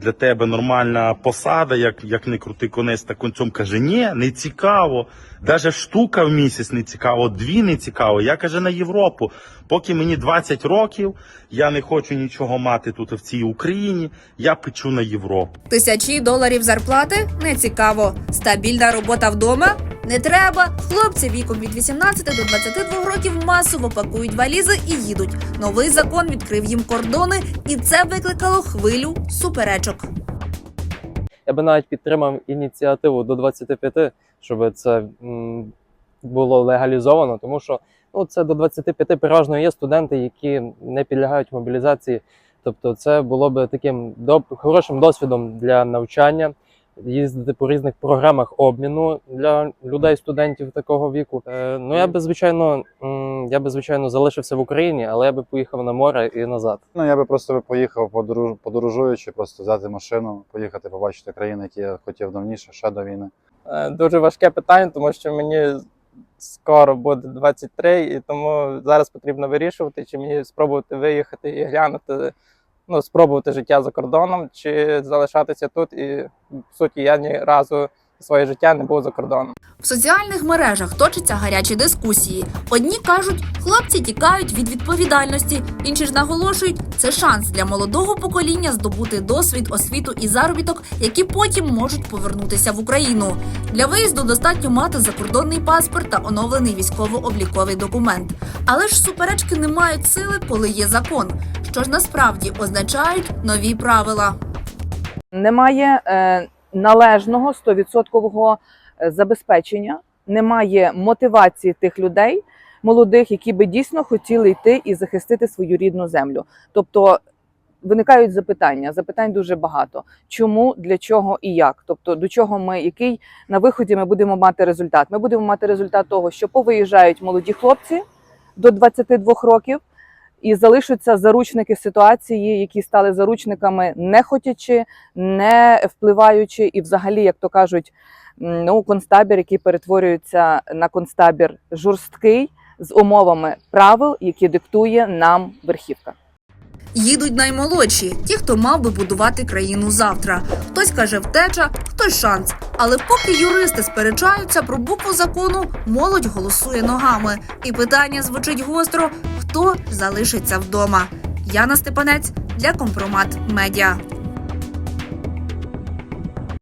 для тебе нормальна посада, як, як не крути конець та концом каже, ні, не цікаво. Даже штука в місяць не цікаво, дві не цікаво. Я каже на Європу. Поки мені 20 років, я не хочу нічого мати тут в цій Україні. Я печу на Європу. Тисячі доларів зарплати не цікаво. Стабільна робота вдома не треба. Хлопці віком від 18 до 22 років масово пакують валізи і їдуть. Новий закон відкрив їм кордони, і це викликало хвилю суперечок. Я би навіть підтримав ініціативу до 25, щоб це було легалізовано, тому що ну, це до 25 переважно є студенти, які не підлягають мобілізації. Тобто, це було би таким хорошим досвідом для навчання, їздити по різних програмах обміну для людей, студентів такого віку. Е, ну я би звичайно, я би звичайно залишився в Україні, але я би поїхав на море і назад. Ну, я би просто би поїхав подоруж... подорожуючи, просто взяти машину, поїхати, побачити країни, які я хотів давніше, ще до війни. Е, Дуже важке питання, тому що мені скоро буде 23, і тому зараз потрібно вирішувати, чи мені спробувати виїхати і глянути, ну, спробувати життя за кордоном, чи залишатися тут. І в суті, я ні разу своє життя не був за кордоном. В соціальних мережах точаться гарячі дискусії. Одні кажуть, хлопці тікають від відповідальності, інші ж наголошують, це шанс для молодого покоління здобути досвід, освіту і заробіток, які потім можуть повернутися в Україну. Для виїзду достатньо мати закордонний паспорт та оновлений військово-обліковий документ. Але ж суперечки не мають сили, коли є закон, що ж насправді означають нові правила. немає е, належного 100% забезпечення, немає мотивації тих людей, молодих, які би дійсно хотіли йти і захистити свою рідну землю. Тобто виникають запитання. Запитань дуже багато. Чому, для чого і як? Тобто, до чого ми, який на виході ми будемо мати результат? Ми будемо мати результат того, що повиїжджають молоді хлопці до 22 років і залишаться заручники ситуації, які стали заручниками не хотячи, не впливаючи, і взагалі, як то кажуть, ну, концтабір, який перетворюється на концтабір жорсткий з умовами правил, які диктує нам верхівка. Їдуть наймолодші, ті, хто мав би будувати країну завтра. Хтось каже втеча, хтось шанс. Але поки юристи сперечаються про букву закону, молодь голосує ногами. І питання звучить гостро: хто залишиться вдома? Яна Степанець для компромат медіа.